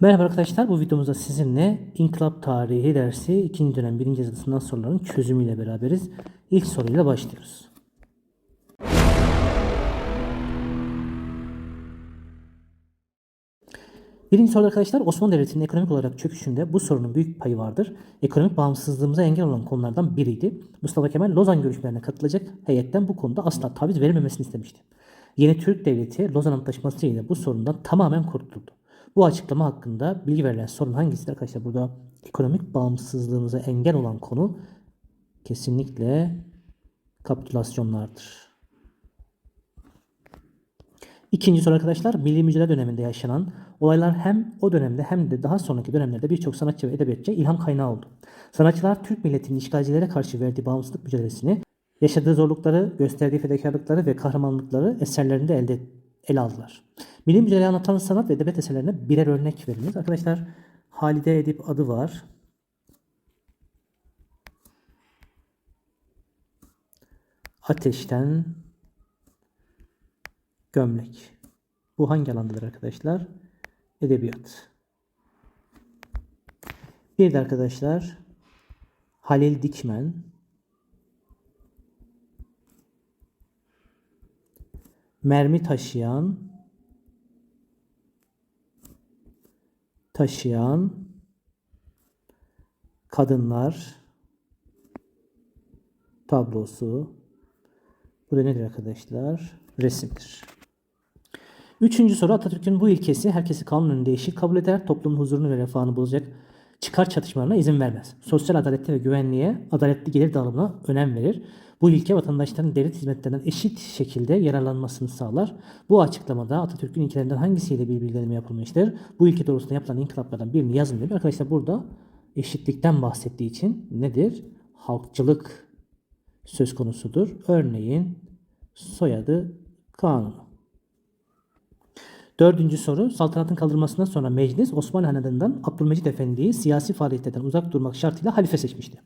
Merhaba arkadaşlar, bu videomuzda sizinle İnkılap Tarihi dersi 2. dönem 1. yazılı sınav sorularının çözümüyle beraberiz. İlk soruyla başlıyoruz. Birinci soru arkadaşlar Osmanlı Devleti'nin ekonomik olarak çöküşünde bu sorunun büyük payı vardır. Ekonomik bağımsızlığımıza engel olan konulardan biriydi. Mustafa Kemal Lozan görüşmelerine katılacak heyetten bu konuda asla taviz verilmemesini istemişti. Yeni Türk Devleti Lozan Antlaşması ile bu sorundan tamamen kurtuldu. Bu açıklama hakkında bilgi verilen sorun hangisidir arkadaşlar? Burada ekonomik bağımsızlığımıza engel olan konu kesinlikle kapitülasyonlardır. İkinci soru arkadaşlar, milli mücadele döneminde yaşanan olaylar hem o dönemde hem de daha sonraki dönemlerde birçok sanatçı ve edebiyatçıya ilham kaynağı oldu. Sanatçılar Türk milletinin işgalcilere karşı verdiği bağımsızlık mücadelesini, yaşadığı zorlukları, gösterdiği fedakarlıkları ve kahramanlıkları eserlerinde elde ele aldılar. Milli mücadeleyi anlatan sanat ve edebiyat eserlerine birer örnek veriniz. Arkadaşlar Halide Edip adı var. Ateşten gömlek. Bu hangi alandadır arkadaşlar? Edebiyat. Bir de arkadaşlar Halil Dikmen. Mermi taşıyan taşıyan kadınlar tablosu. Bu da nedir arkadaşlar? Resimdir. Üçüncü soru Atatürk'ün bu ilkesi herkesi kanun önünde eşit kabul eder, toplumun huzurunu ve refahını bozacak çıkar çatışmalarına izin vermez. Sosyal adalette ve güvenliğe, adaletli gelir dağılımına önem verir. Bu ilke vatandaşların devlet hizmetlerinden eşit şekilde yararlanmasını sağlar. Bu açıklamada Atatürk'ün ilkelerinden hangisiyle bir bilgilendirme yapılmıştır? Bu ilke doğrultusunda yapılan inkılaplardan birini yazın diyor. Arkadaşlar burada eşitlikten bahsettiği için nedir? Halkçılık söz konusudur. Örneğin soyadı kanunu. Dördüncü soru. Saltanatın kaldırılmasından sonra meclis Osmanlı Hanedanı'ndan Abdülmecit Efendi'yi siyasi faaliyetlerden uzak durmak şartıyla halife seçmişti.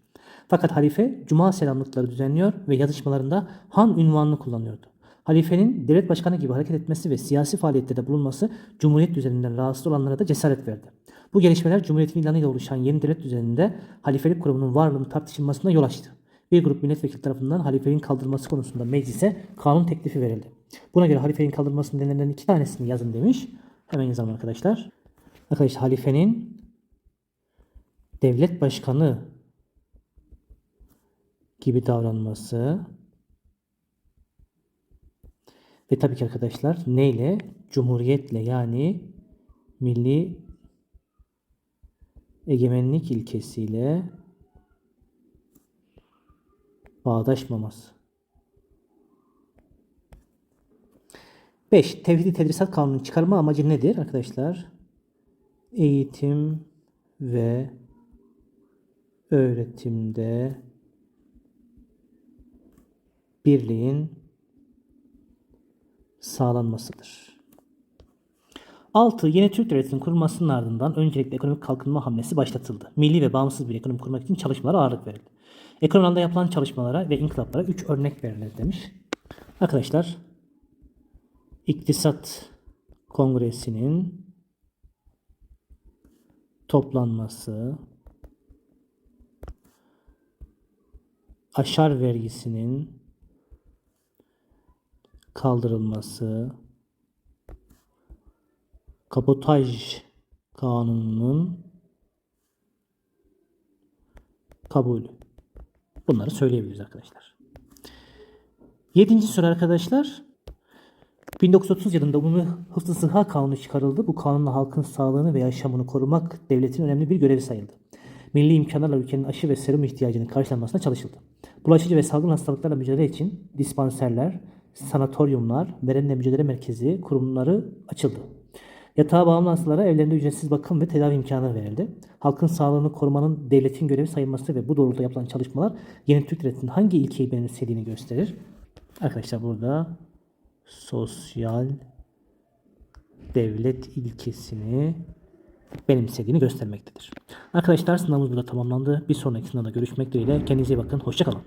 Fakat halife cuma selamlıkları düzenliyor ve yazışmalarında han ünvanını kullanıyordu. Halifenin devlet başkanı gibi hareket etmesi ve siyasi faaliyetlerde bulunması Cumhuriyet düzeninden rahatsız olanlara da cesaret verdi. Bu gelişmeler Cumhuriyet'in ilanıyla oluşan yeni devlet düzeninde halifelik kurumunun varlığının tartışılmasına yol açtı. Bir grup milletvekili tarafından halifeliğin kaldırılması konusunda meclise kanun teklifi verildi. Buna göre halifenin kaldırılmasının nedenlerinden iki tanesini yazın demiş. Hemen yazalım arkadaşlar. Arkadaşlar halifenin devlet başkanı gibi davranması ve tabii ki arkadaşlar neyle? Cumhuriyetle yani milli egemenlik ilkesiyle bağdaşmaması. 5. Tevhidi Tedrisat Kanunu çıkarma amacı nedir arkadaşlar? Eğitim ve öğretimde birliğin sağlanmasıdır. 6. Yeni Türk Devleti'nin kurulmasının ardından öncelikle ekonomik kalkınma hamlesi başlatıldı. Milli ve bağımsız bir ekonomi kurmak için çalışmalara ağırlık verildi. Ekonomi alanında yapılan çalışmalara ve inkılaplara 3 örnek verilir demiş. Arkadaşlar İktisat Kongresi'nin toplanması, aşar vergisinin kaldırılması, kabotaj kanununun kabulü. Bunları söyleyebiliriz arkadaşlar. Yedinci soru arkadaşlar. 1930 yılında Umumi Hıfzı Sıha Kanunu çıkarıldı. Bu kanunla halkın sağlığını ve yaşamını korumak devletin önemli bir görevi sayıldı. Milli imkanlarla ülkenin aşı ve serum ihtiyacının karşılanmasına çalışıldı. Bulaşıcı ve salgın hastalıklarla mücadele için dispanserler, sanatoryumlar, verenle mücadele merkezi kurumları açıldı. Yatağa bağımlı hastalara evlerinde ücretsiz bakım ve tedavi imkanı verildi. Halkın sağlığını korumanın devletin görevi sayılması ve bu doğrultuda yapılan çalışmalar yeni Türk devletinin hangi ilkeyi benimsediğini gösterir. Arkadaşlar burada sosyal devlet ilkesini benimsediğini göstermektedir. Arkadaşlar sınavımız burada tamamlandı. Bir sonraki sınavda görüşmek dileğiyle. Kendinize iyi bakın. Hoşçakalın.